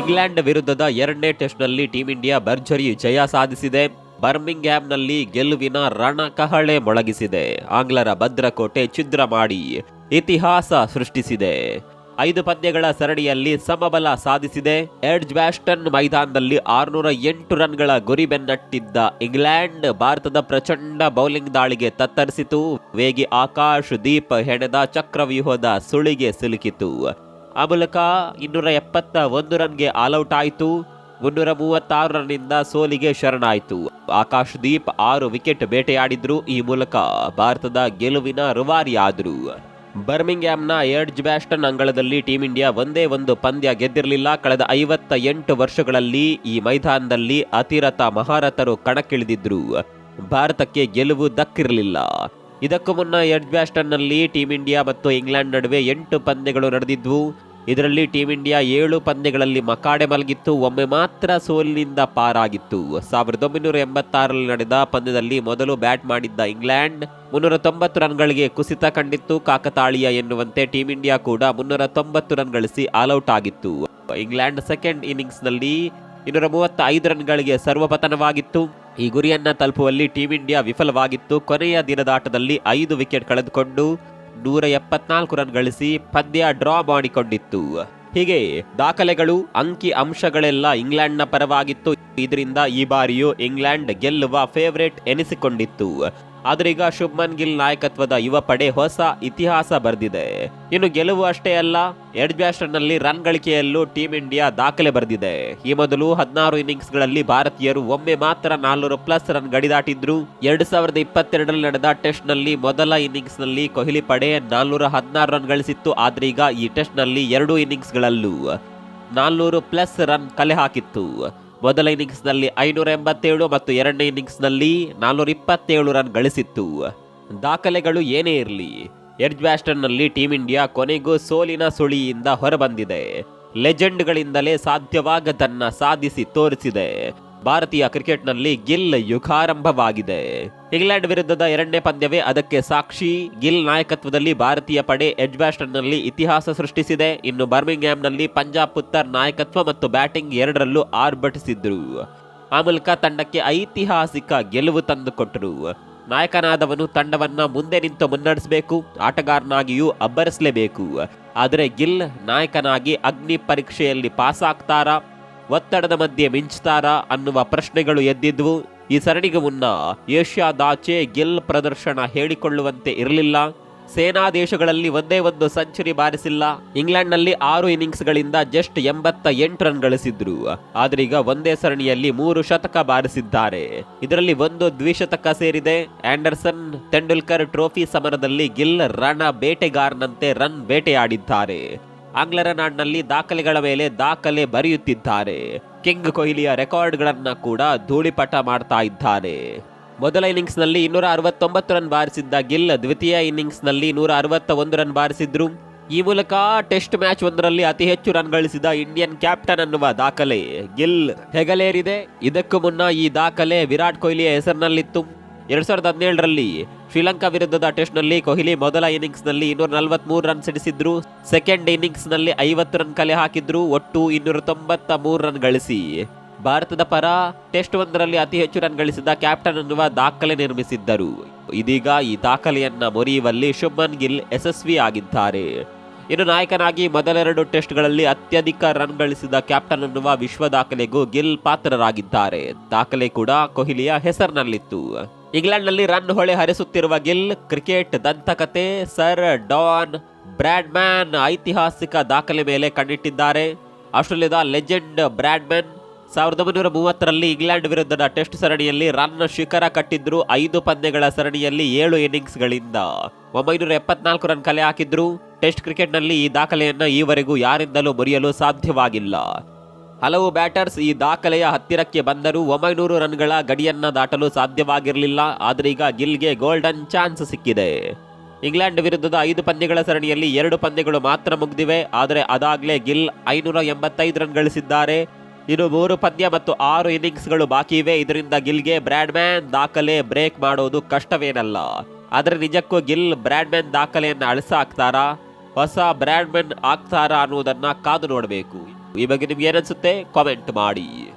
England ವಿರುದ್ಧದ ಎರಡನೇ ಟೆಸ್ಟ್ನಲ್ಲಿ ಟೀಂ ಇಂಡಿಯಾ ಭರ್ಜರಿ ಜಯ ಸಾಧಿಸಿದೆ. ಬರ್ಮಿಂಗ್ಹ್ಯಾಮ್ನಲ್ಲಿ ಗೆಲುವಿನ ರಣಕಹಳೆ ಮೊಳಗಿಸಿದೆ. ಆಂಗ್ಲರ ಭದ್ರಕೋಟೆ ಛಿದ್ರ ಮಾಡಿ ಇತಿಹಾಸ ಸೃಷ್ಟಿಸಿದೆ. ಐದು ಪಂದ್ಯಗಳ ಸರಣಿಯಲ್ಲಿ ಸಮಬಲ ಸಾಧಿಸಿದೆ. ಎಡ್ಜ್ ಬ್ಯಾಸ್ಟನ್ ಮೈದಾನದಲ್ಲಿ ಆರುನೂರ ಎಂಟು ರನ್ಗಳ ಗುರಿ ಬೆನ್ನಟ್ಟಿದ್ದ ಇಂಗ್ಲೆಂಡ್ ಭಾರತದ ಪ್ರಚಂಡ ಬೌಲಿಂಗ್ ದಾಳಿಗೆ ತತ್ತರಿಸಿತು. ವೇಗಿ ಆಕಾಶ್ ದೀಪ್ ಹೆಣೆದ ಚಕ್ರವ್ಯೂಹದ ಸುಳಿಗೆ ಸಿಲುಕಿತು. ಆ ಮೂಲಕ ಇನ್ನೂರ ಎಪ್ಪತ್ತ ಒಂದು ರನ್ಗೆ ಆಲ್ಔಟ್ ಆಯಿತು. ಮುನ್ನೂರ ಮೂವತ್ತಾರು ರನ್ನಿಂದ ಸೋಲಿಗೆ ಶರಣಾಯಿತು. ಆಕಾಶ್ ದೀಪ್ ಆರು ವಿಕೆಟ್ ಬೇಟೆಯಾಡಿದ್ರು. ಈ ಮೂಲಕ ಭಾರತದ ಗೆಲುವಿನ ರುವಾರಿಯಾದರು. ಬರ್ಮಿಂಗ್ಹ್ಯಾಮ್ನ ಎಡ್ಜ್ ಬ್ಯಾಸ್ಟನ್ ಅಂಗಳದಲ್ಲಿ ಟೀಂ ಇಂಡಿಯಾ ಒಂದೇ ಒಂದು ಪಂದ್ಯ ಗೆದ್ದಿರಲಿಲ್ಲ. ಕಳೆದ ಐವತ್ತ ಎಂಟು ವರ್ಷಗಳಲ್ಲಿ ಈ ಮೈದಾನದಲ್ಲಿ ಅತಿರಥ ಮಹಾರಥರು ಕಣಕ್ಕಿಳಿದಿದ್ರು. ಭಾರತಕ್ಕೆ ಗೆಲುವು ದಕ್ಕಿರಲಿಲ್ಲ. ಇದಕ್ಕೂ ಮುನ್ನ ಎಡ್ಜ್ ಬ್ಯಾಸ್ಟನ್ನಲ್ಲಿ ಟೀಂ ಇಂಡಿಯಾ ಮತ್ತು ಇಂಗ್ಲೆಂಡ್ ನಡುವೆ ಎಂಟು ಪಂದ್ಯಗಳು ನಡೆದಿದ್ವು. ಇದರಲ್ಲಿ ಟೀಂ ಇಂಡಿಯಾ ಏಳು ಪಂದ್ಯಗಳಲ್ಲಿ ಮಕಾಡೆ ಮಲಗಿತ್ತು. ಒಮ್ಮೆ ಮಾತ್ರ ಸೋಲಿನಿಂದ ಪಾರಾಗಿತ್ತು. ಸಾವಿರದ ಒಂಬೈನೂರ ಎಂಬತ್ತಾರರಲ್ಲಿ ನಡೆದ ಪಂದ್ಯದಲ್ಲಿ ಮೊದಲು ಬ್ಯಾಟ್ ಮಾಡಿದ್ದ ಇಂಗ್ಲೆಂಡ್ ಮುನ್ನೂರ ತೊಂಬತ್ತು ರನ್ಗಳಿಗೆ ಕುಸಿತ ಕಂಡಿತ್ತು. ಕಾಕತಾಳೀಯ ಎನ್ನುವಂತೆ ಟೀಂ ಇಂಡಿಯಾ ಕೂಡ ಮುನ್ನೂರ ತೊಂಬತ್ತು ರನ್ ಗಳಿಸಿ ಆಲ್ಔಟ್ ಆಗಿತ್ತು. ಇಂಗ್ಲೆಂಡ್ ಸೆಕೆಂಡ್ ಇನ್ನಿಂಗ್ಸ್ನಲ್ಲಿ ಇನ್ನೂರ ಮೂವತ್ತ ಐದು ರನ್ಗಳಿಗೆ ಸರ್ವಪತನವಾಗಿತ್ತು. ಈ ಗುರಿಯನ್ನ ತಲುಪುವಲ್ಲಿ ಟೀಂ ಇಂಡಿಯಾ ವಿಫಲವಾಗಿತ್ತು. ಕೊನೆಯ ದಿನದಾಟದಲ್ಲಿ ಐದು ವಿಕೆಟ್ ಕಳೆದುಕೊಂಡು ನೂರ ಎಪ್ಪತ್ನಾಲ್ಕು ರನ್ ಗಳಿಸಿ ಪಂದ್ಯ ಡ್ರಾ ಮಾಡಿಕೊಂಡಿತ್ತು. ಹೀಗೆ ದಾಖಲೆಗಳು, ಅಂಕಿ ಅಂಶಗಳೆಲ್ಲ ಇಂಗ್ಲೆಂಡ್ನ ಪರವಾಗಿತ್ತು. ಇದರಿಂದ ಈ ಬಾರಿಯೂ ಇಂಗ್ಲೆಂಡ್ ಗೆಲ್ಲುವ ಫೇವರೇಟ್ ಎನಿಸಿಕೊಂಡಿತ್ತು. ಆದ್ರೀಗ ಶುಭ್ಮನ್ ಗಿಲ್ ನಾಯಕತ್ವದ ಯುವ ಪಡೆ ಹೊಸ ಇತಿಹಾಸ ಬರೆದಿದೆ. ಇನ್ನು ಗೆಲುವು ಅಷ್ಟೇ ಅಲ್ಲ, ಎಡ್ ಬ್ಯಾಸ್ಟರ್ನಲ್ಲಿ ರನ್ ಗಳಿಕೆಯಲ್ಲೂ ಟೀಂ ಇಂಡಿಯಾ ದಾಖಲೆ ಬರೆದಿದೆ. ಈ ಮೊದಲು ಹದಿನಾರು ಇನ್ನಿಂಗ್ಸ್ಗಳಲ್ಲಿ ಭಾರತೀಯರು ಒಮ್ಮೆ ಮಾತ್ರ ನಾಲ್ನೂರು ಪ್ಲಸ್ ರನ್ ಗಡಿ ದಾಟಿದ್ರು ಎರಡ್ ಸಾವಿರದ ಇಪ್ಪತ್ತೆರಡರಲ್ಲಿ ನಡೆದ ಟೆಸ್ಟ್ನಲ್ಲಿ ಮೊದಲ ಇನ್ನಿಂಗ್ಸ್ನಲ್ಲಿ ಕೊಹ್ಲಿ ಪಡೆ ನಾಲ್ನೂರ ಹದಿನಾರು ರನ್ ಗಳಿಸಿತ್ತು, ಆದ್ರೀಗ ಈ ಟೆಸ್ಟ್ನಲ್ಲಿ ಎರಡು ಇನ್ನಿಂಗ್ಸ್ಗಳಲ್ಲೂ ನಾಲ್ನೂರು ಪ್ಲಸ್ ರನ್ ಕಲೆ ಹಾಕಿತ್ತು. ಮೊದಲ ಇನ್ನಿಂಗ್ಸ್ನಲ್ಲಿ ಐನೂರ ಎಂಬತ್ತೇಳು ಮತ್ತು ಎರಡನೇ ಇನ್ನಿಂಗ್ಸ್ನಲ್ಲಿ ನಾನ್ನೂರ ಇಪ್ಪತ್ತೇಳು ರನ್ ಗಳಿಸಿತ್ತು. ದಾಖಲೆಗಳು ಏನೇ ಇರಲಿ, ಎಡ್ಜ್ ಬ್ಯಾಸ್ಟರ್ನಲ್ಲಿ ಟೀಂ ಇಂಡಿಯಾ ಕೊನೆಗೂ ಸೋಲಿನ ಸುಳಿಯಿಂದ ಹೊರಬಂದಿದೆ. ಲೆಜೆಂಡ್ಗಳಿಂದಲೇ ಸಾಧ್ಯವಾಗದನ್ನ ಸಾಧಿಸಿ ತೋರಿಸಿದೆ. ಭಾರತೀಯ ಕ್ರಿಕೆಟ್ನಲ್ಲಿ ಗಿಲ್ ಯುಗಾರಂಭವಾಗಿದೆ. ಇಂಗ್ಲೆಂಡ್ ವಿರುದ್ಧದ ಎರಡನೇ ಪಂದ್ಯವೇ ಅದಕ್ಕೆ ಸಾಕ್ಷಿ. ಗಿಲ್ ನಾಯಕತ್ವದಲ್ಲಿ ಭಾರತೀಯ ಪಡೆ ಎಡ್ಜ್ ಬ್ಯಾಸ್ಟರ್ನಲ್ಲಿ ಇತಿಹಾಸ ಸೃಷ್ಟಿಸಿದೆ. ಇನ್ನು ಬರ್ಮಿಂಗ್ಹ್ಯಾಮ್ನಲ್ಲಿ ಪಂಜಾಬ್ ಪುತ್ತರ್ ನಾಯಕತ್ವ ಮತ್ತು ಬ್ಯಾಟಿಂಗ್ ಎರಡರಲ್ಲೂ ಆರ್ಭಟಿಸಿದ್ರು. ಆ ಮೂಲಕ ತಂಡಕ್ಕೆ ಐತಿಹಾಸಿಕ ಗೆಲುವು ತಂದುಕೊಟ್ಟರು ನಾಯಕನಾದವನು ತಂಡವನ್ನ ಮುಂದೆ ನಿಂತು ಮುನ್ನಡೆಸಬೇಕು, ಆಟಗಾರನಾಗಿಯೂ ಅಬ್ಬರಿಸಲೇಬೇಕು. ಆದರೆ ಗಿಲ್ ನಾಯಕನಾಗಿ ಅಗ್ನಿ ಪರೀಕ್ಷೆಯಲ್ಲಿ ಪಾಸ್ ಆಗ್ತಾರಾ ಒತ್ತಡದ ಮಧ್ಯೆ ಮಿಂಚ್ತಾರಾ ಅನ್ನುವ ಪ್ರಶ್ನೆಗಳು ಎದ್ದಿದ್ವು. ಈ ಸರಣಿಗೆ ಮುನ್ನ ಏಷ್ಯಾದಾಚೆ ಗಿಲ್ ಪ್ರದರ್ಶನ ಹೇಳಿಕೊಳ್ಳುವಂತೆ ಇರಲಿಲ್ಲ. ಸೇನಾ ದೇಶಗಳಲ್ಲಿ ಒಂದೇ ಒಂದು ಸೆಂಚುರಿ ಬಾರಿಸಿಲ್ಲ. ಇಂಗ್ಲೆಂಡ್ನಲ್ಲಿ ಆರು ಇನ್ನಿಂಗ್ಸ್ಗಳಿಂದ ಜಸ್ಟ್ ಎಂಬತ್ತ ಎಂಟು ರನ್ ಗಳಿಸಿದ್ರು. ಆದರೀಗ ಒಂದೇ ಸರಣಿಯಲ್ಲಿ ಮೂರು ಶತಕ ಬಾರಿಸಿದ್ದಾರೆ. ಇದರಲ್ಲಿ ಒಂದು ದ್ವಿಶತಕ ಸೇರಿದೆ. ಆಂಡರ್ಸನ್ ತೆಂಡೂಲ್ಕರ್ ಟ್ರೋಫಿ ಸಮರದಲ್ಲಿ ಗಿಲ್ ರಣ ಬೇಟೆಗಾರನಂತೆ ರನ್ ಬೇಟೆಯಾಡಿದ್ದಾರೆ. ಆಂಗ್ಲರ ನಾಡಿನಲ್ಲಿ ದಾಖಲೆಗಳ ಮೇಲೆ ದಾಖಲೆ ಬರೆಯುತ್ತಿದ್ದಾರೆ. ಕಿಂಗ್ ಕೊಹ್ಲಿಯ ರೆಕಾರ್ಡ್ಗಳನ್ನು ಕೂಡ ಧೂಳಿಪಟ ಮಾಡ್ತಾ ಇದ್ದಾರೆ. ಮೊದಲ ಇನ್ನಿಂಗ್ಸ್ನಲ್ಲಿ ಇನ್ನೂರ ಅರವತ್ತೊಂಬತ್ತು ರನ್ ಬಾರಿಸಿದ್ದ ಗಿಲ್, ದ್ವಿತೀಯ ಇನ್ನಿಂಗ್ಸ್ನಲ್ಲಿ ನೂರ ಅರವತ್ತ ಒಂದು ರನ್ ಬಾರಿಸಿದ್ರು. ಈ ಮೂಲಕ ಟೆಸ್ಟ್ ಮ್ಯಾಚ್ ಒಂದರಲ್ಲಿ ಅತಿ ಹೆಚ್ಚು ರನ್ ಗಳಿಸಿದ ಇಂಡಿಯನ್ ಕ್ಯಾಪ್ಟನ್ ಅನ್ನುವ ದಾಖಲೆ. ಗಿಲ್ ಹೆಗಲೇರಿದೆ. ಇದಕ್ಕೂ ಮುನ್ನ ಈ ದಾಖಲೆ ವಿರಾಟ್ ಕೊಹ್ಲಿಯ ಹೆಸರಿನಲ್ಲಿತ್ತು. ಎರಡ್ ಸಾವಿರದ ಹದಿನೇಳರಲ್ಲಿ ಶ್ರೀಲಂಕಾ ವಿರುದ್ಧದ ಟೆಸ್ಟ್ನಲ್ಲಿ ಕೊಹ್ಲಿ ಮೊದಲ ಇನ್ನಿಂಗ್ಸ್ನಲ್ಲಿ ಇನ್ನೂರ ನಲವತ್ತ್ಮೂರು ರನ್ ಸಿಡಿಸಿದ್ರು. ಸೆಕೆಂಡ್ ಇನ್ನಿಂಗ್ಸ್ನಲ್ಲಿ ಐವತ್ತು ರನ್ ಕಲೆ ಹಾಕಿದ್ರು. ಒಟ್ಟು ಇನ್ನೂರ ತೊಂಬತ್ತ ಮೂರು ರನ್ ಗಳಿಸಿ. ಭಾರತದ ಪರ ಟೆಸ್ಟ್ ಒಂದರಲ್ಲಿ ಅತಿ ಹೆಚ್ಚು ರನ್ ಗಳಿಸಿದ ಕ್ಯಾಪ್ಟನ್ ಅನ್ನುವ ದಾಖಲೆ ನಿರ್ಮಿಸಿದ್ದರು. ಇದೀಗ ಈ ದಾಖಲೆಯನ್ನ ಮುರಿಯುವಲ್ಲಿ ಶುಭ್ಮನ್ ಗಿಲ್ ಯಶಸ್ವಿ ಆಗಿದ್ದಾರೆ. ಇನ್ನು ನಾಯಕನಾಗಿ ಮೊದಲೆರಡು ಟೆಸ್ಟ್ಗಳಲ್ಲಿ ಅತ್ಯಧಿಕ ರನ್ ಗಳಿಸಿದ ಕ್ಯಾಪ್ಟನ್ ಅನ್ನುವ ವಿಶ್ವ ದಾಖಲೆಗೂ ಗಿಲ್ ಪಾತ್ರರಾಗಿದ್ದಾರೆ. ದಾಖಲೆ ಕೂಡ ಕೊಹ್ಲಿಯ ಹೆಸರಿನಲ್ಲಿತ್ತು. ಇಂಗ್ಲೆಂಡ್ನಲ್ಲಿ ರನ್ ಹೊಳೆ ಹರಿಸುತ್ತಿರುವ ಗಿಲ್ ಕ್ರಿಕೆಟ್ ದಂತಕತೆ, ಸರ್ ಡಾನ್ ಬ್ರಾಡ್ಮ್ಯಾನ್ ಐತಿಹಾಸಿಕ ದಾಖಲೆ ಮೇಲೆ ಕಣ್ಣಿಟ್ಟಿದ್ದಾರೆ. ಆಸ್ಟ್ರೇಲಿಯಾದ ಲೆಜೆಂಡ್ ಬ್ರಾಡ್ಮ್ಯಾನ್ ಸಾವಿರದ ಒಂಬೈನೂರ ಮೂವತ್ತರಲ್ಲಿ ಇಂಗ್ಲೆಂಡ್ ವಿರುದ್ಧದ ಟೆಸ್ಟ್ ಸರಣಿಯಲ್ಲಿ ರನ್ ಶಿಖರ ಕಟ್ಟಿದ್ರು, ಐದು ಪಂದ್ಯಗಳ ಸರಣಿಯಲ್ಲಿ ಏಳು ಇನ್ನಿಂಗ್ಸ್ಗಳಿಂದ. ಒಂಬೈನೂರ ಎಪ್ಪತ್ನಾಲ್ಕು ರನ್ ಕಲೆ ಹಾಕಿದ್ರು. ಟೆಸ್ಟ್ ಕ್ರಿಕೆಟ್ನಲ್ಲಿ ಈ ದಾಖಲೆಯನ್ನು ಈವರೆಗೂ ಯಾರಿಂದಲೂ ಮುರಿಯಲು ಸಾಧ್ಯವಾಗಿಲ್ಲ. ಹಲವು ಬ್ಯಾಟರ್ಸ್ ಈ ದಾಖಲೆಯ ಹತ್ತಿರಕ್ಕೆ ಬಂದರೂ ಒಂಬೈನೂರು ರನ್ಗಳ ಗಡಿಯನ್ನ ದಾಟಲು ಸಾಧ್ಯವಾಗಿರಲಿಲ್ಲ. ಆದರೀಗ ಗಿಲ್ಗೆ ಗೋಲ್ಡನ್ ಚಾನ್ಸ್ ಸಿಕ್ಕಿದೆ. ಇಂಗ್ಲೆಂಡ್ ವಿರುದ್ಧದ ಐದು ಪಂದ್ಯಗಳ ಸರಣಿಯಲ್ಲಿ ಎರಡು ಪಂದ್ಯಗಳು ಮಾತ್ರ ಮುಗಿದಿವೆ. ಆದರೆ ಅದಾಗಲೇ ಗಿಲ್ ಐನೂರ ಎಂಬತ್ತೈದು ರನ್ ಗಳಿಸಿದ್ದಾರೆ. ಇನ್ನು ಮೂರು ಪಂದ್ಯ ಮತ್ತು ಆರು ಇನ್ನಿಂಗ್ಸ್ಗಳು ಬಾಕಿ ಇವೆ. ಇದರಿಂದ ಗಿಲ್ಗೆ ಬ್ರ್ಯಾಡ್ಮ್ಯಾನ್ ದಾಖಲೆ ಬ್ರೇಕ್ ಮಾಡೋದು ಕಷ್ಟವೇನಲ್ಲ. ಆದರೆ ನಿಜಕ್ಕೂ ಗಿಲ್ ಬ್ರ್ಯಾಡ್ಮ್ಯಾನ್ ದಾಖಲೆಯನ್ನು ಅಳಿಸ ಹಾಕ್ತಾರಾ ಹೊಸ ಬ್ರ್ಯಾಡ್ಮ್ಯಾನ್ ಆಗ್ತಾರಾ ಅನ್ನುವುದನ್ನು ಕಾದು ನೋಡಬೇಕು. ಈ ಬಗ್ಗೆ ನಿಮ್ಗೆ ಏನನ್ಸುತ್ತೆ ಕಾಮೆಂಟ್ ಮಾಡಿ.